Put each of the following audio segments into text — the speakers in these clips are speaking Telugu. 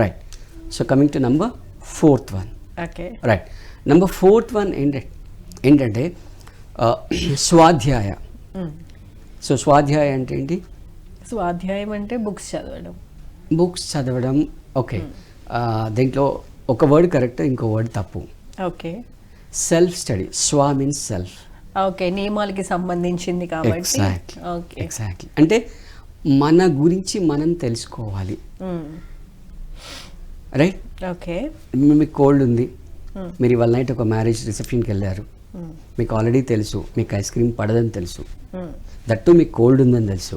Right so coming to number fourth one okay right number fourth one ఏంటంటే ఏంటంటే స్వాధ్యాయ సో స్వాధ్యాయ అంటే ఏంటి? స్వాధ్యాయం అంటే బుక్స్ చదవడం. బుక్స్ చదవడం. ఓకే దీంట్లో ఒక వర్డ్ కరెక్ట్ ఇంకో వర్డ్ తప్పు. ఓకే సెల్ఫ్ స్టడీ స్వా మీన్స్ సెల్ఫ్ ఓకే నియమాలకి సంబంధించింది కాబట్టి. ఎగ్జాక్ట్లీ అంటే మన గురించి మనం తెలుసుకోవాలి. Right okay. మీకు కోల్డ్ ఉంది. మీరు ఇవాళ నైట్ ఒక మ్యారేజ్ రిసెప్షన్కి వెళ్ళారు. మీకు ఆల్రెడీ తెలుసు. మీకు ఐస్ క్రీమ్ పడదని తెలుసు. దట్టు మీకు కోల్డ్ ఉందని తెలుసు.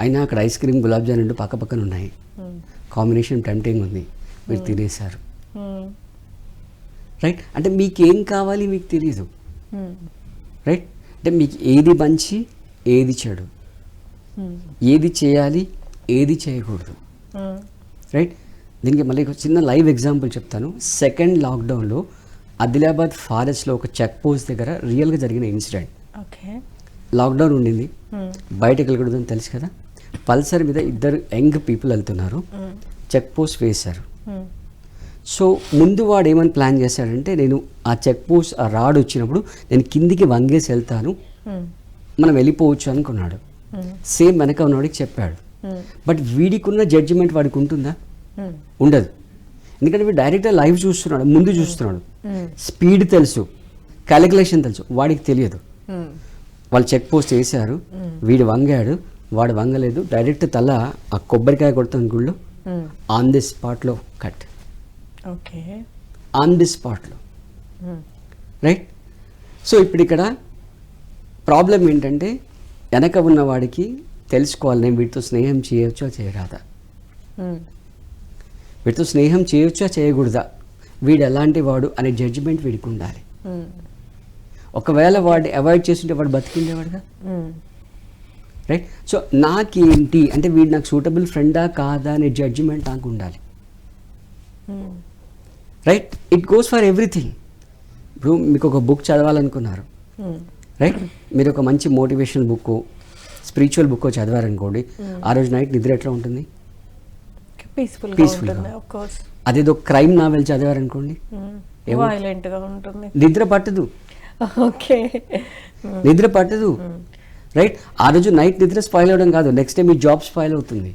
అయినా అక్కడ ఐస్ క్రీమ్ గులాబ్ జామ్ రెండు పక్క పక్కన ఉన్నాయి. కాంబినేషన్ టెంప్టింగ్ ఉంది. మీరు తినేశారు. రైట్ అంటే మీకు ఏం కావాలి మీకు తెలియదు రైట్ అంటే మీకు ఏది మంచి ఏది చెడు. ఏది చేయాలి ఏది చేయకూడదు. రైట్ దీనికి మళ్ళీ చిన్న లైవ్ ఎగ్జాంపుల్ చెప్తాను. సెకండ్ లాక్డౌన్లో ఆదిలాబాద్ ఫారెస్ట్లో ఒక చెక్ పోస్ట్ దగ్గర రియల్గా జరిగిన ఇన్సిడెంట్ ఓకే. లాక్డౌన్ ఉండింది. బయటకు వెళ్ళకూడదని తెలుసు కదా? పల్సర్ మీద ఇద్దరు యంగ్ పీపుల్ వెళ్తున్నారు. చెక్ పోస్ట్ వేశారు. సో ముందు వాడు ఏమని ప్లాన్ చేశాడంటే నేను ఆ చెక్ పోస్ట్ ఆ రాడ్ వచ్చినప్పుడు నేను కిందికి వంగేసి వెళ్తాను. మనం వెళ్ళిపోవచ్చు అనుకున్నాడు. సేమ్ వెనక ఉన్నవాడికి చెప్పాడు. బట్ వీడికి ఉన్న జడ్జిమెంట్ వాడికి ఉంటుందా? ఉండదు. ఎందుకంటే వీడు డైరెక్ట్గా లైవ్ చూస్తున్నాడు ముందు చూస్తున్నాడు. స్పీడ్ తెలుసు క్యాలిక్యులేషన్ తెలుసు వాడికి తెలియదు. వాళ్ళు చెక్ పోస్ట్ వేశారు వీడు వంగాడు వాడు వంగలేదు డైరెక్ట్ తల ఆ కొబ్బరికాయ కొడుతున్న గుళ్ళు ఆన్ ది స్పాట్లో కట్ ఓకే. ఆన్ ది స్పాట్లో రైట్ సో ఇప్పుడు ఇక్కడ ప్రాబ్లం ఏంటంటే వెనక ఉన్న వాడికి తెలుసుకోవాలి నేను వీటితో స్నేహం చేయొచ్చా చేయరాదా? వీటితో స్నేహం చేయొచ్చా చేయకూడదా? వీడు ఎలాంటి వాడు అనే జడ్జిమెంట్ వీడికి ఉండాలి. ఒకవేళ వాడు అవాయిడ్ చేస్తుంటే వాడు బతికిండేవాడుగా? రైట్ సో నాకేంటి? అంటే వీడు నాకు సూటబుల్ ఫ్రెండా కాదా అనే జడ్జిమెంట్ నాకు ఉండాలి. Right it goes for everything ఇప్పుడు మీకు ఒక బుక్ చదవాలనుకున్నారు. రైట్ మీరు ఒక మంచి మోటివేషనల్ బుక్ స్పిరిచువల్ బుక్ చదివారనుకోండి ఆ రోజు నైట్ నిద్ర ఎట్లా ఉంటుంది? అదేదో క్రైమ్ నావెల్ చదివారనుకోండి. గా ఉంటుంది. నిద్ర పట్టదు. ఓకే నిద్ర పట్టదు. రైట్ ఆ రోజు నైట్ నిద్ర స్పాయిల్ అవ్వడం కాదు. నెక్స్ట్ డే మీ జాబ్ స్పాయిల్ అవుతుంది.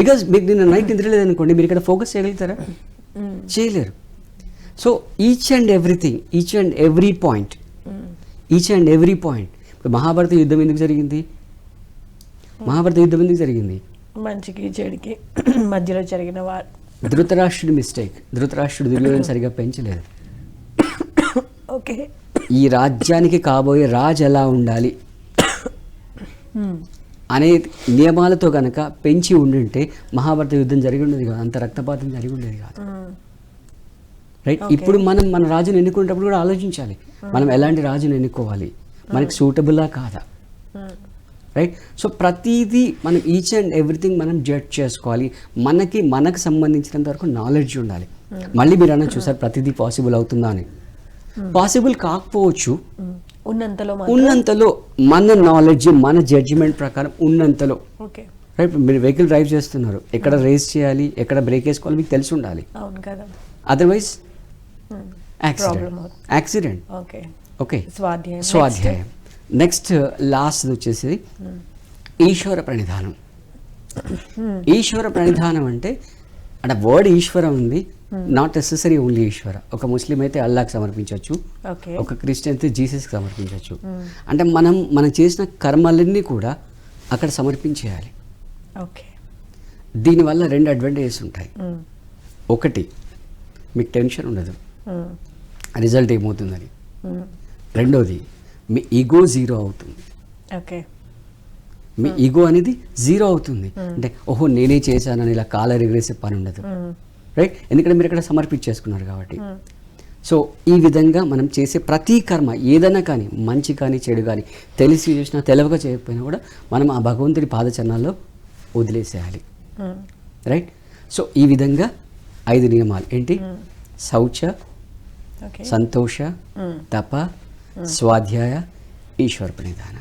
బికాజ్ మీకు నిన్న నైట్ నిద్ర లేదనుకోండి మీరు ఇక్కడ ఫోకస్ చేయగలుగుతారా? చేయలేరు. So each and everything each and every point each and every point ఇప్పుడు మహాభారత యుద్ధం ఎందుకు జరిగింది? మహాభారత యుద్ధం ఎందుకు జరిగింది? మంచికి చెడికి మధ్యలో జరిగిన వార్ ధృతరాష్ట్రుడి మిస్టేక్. ధృతరాష్ట్రుడు దుర్యోధన సరిగా పెంచలేదు. ఓకే. ఈ రాజ్యానికి కాబోయే రాజు ఎలా ఉండాలి? అనే నియమాలతో కనుక పెంచి ఉండింటే మహాభారత యుద్ధం జరిగి ఉండేది కాదు. అంత రక్తపాతం జరిగి ఉండేది కాదు. రైట్? ఇప్పుడు మనం మన రాజుని ఎన్నుకునేటప్పుడు కూడా ఆలోచించాలి. మనం ఎలాంటి రాజుని ఎన్నుకోవాలి? మనకి సూటబుల్లా కాదా? రైట్ సో ప్రతిదీ మనం ఈచ్ అండ్ ఎవ్రీథింగ్ మనం జడ్జ్ చేసుకోవాలి. మనకి మనకు సంబంధించినంత వరకు నాలెడ్జ్ ఉండాలి. మళ్ళీ మీరు అన్న చూసారు ప్రతిదీ పాసిబుల్ అవుతుందా అని. పాసిబుల్ కాకపోవచ్చు. ఉన్నంతలో మాత్రం? ఉన్నంతలో మన నాలెడ్జ్ మన జడ్జిమెంట్ ప్రకారం ఉన్నంతలో. ఓకే రైట్ మీరు వెహికల్ డ్రైవ్ చేస్తున్నారు. ఎక్కడ రేస్ చేయాలి? ఎక్కడ బ్రేక్ వేసుకోవాలి? మీకు తెలిసి ఉండాలి. Otherwise accident. Accident okay okay స్వాధ్యాయం. స్వాధ్యాయం. నెక్స్ట్ లాస్ట్ వచ్చేసి ఈశ్వర ప్రణిధానం. ఈశ్వర ప్రణిధానం అంటే అంటే వర్డ్ ఈశ్వర ఉంది నాట్ నెసెసరీ ఓన్లీ ఈశ్వర. ఒక ముస్లిం అయితే అల్లాకి సమర్పించవచ్చు. ఒక క్రిస్టియన్ అయితే జీసస్కి సమర్పించవచ్చు. అంటే మనం మనం చేసిన కర్మలన్నీ కూడా అక్కడ సమర్పించేయాలి. ఓకే దీనివల్ల రెండు అడ్వాంటేజెస్ ఉంటాయి. ఒకటి మీకు టెన్షన్ ఉండదు. రిజల్ట్ ఏమవుతుందని. రెండోది మీ ఈగో జీరో అవుతుంది. ఓకే. మీ ఈగో అనేది జీరో అవుతుంది. అంటే ఓహో నేనే చేశానని ఇలా కాలర్ ఎగరేసే పని ఉండదు. రైట్ ఎందుకంటే మీరు ఇక్కడ సమర్పించేసుకున్నారు కాబట్టి. సో ఈ విధంగా మనం చేసే ప్రతి కర్మ ఏదైనా కానీ మంచి కానీ చెడు కానీ తెలిసి చేసినా తెలవక చేయకపోయినా కూడా మనం ఆ భగవంతుడి పాదచరణాల్లో వదిలేసేయాలి. రైట్ సో ఈ విధంగా ఐదు నియమాలు. ఏంటి? శౌచ సంతోష తప స్వాధ్యాయ ఈశ్వర ప్రణిధాన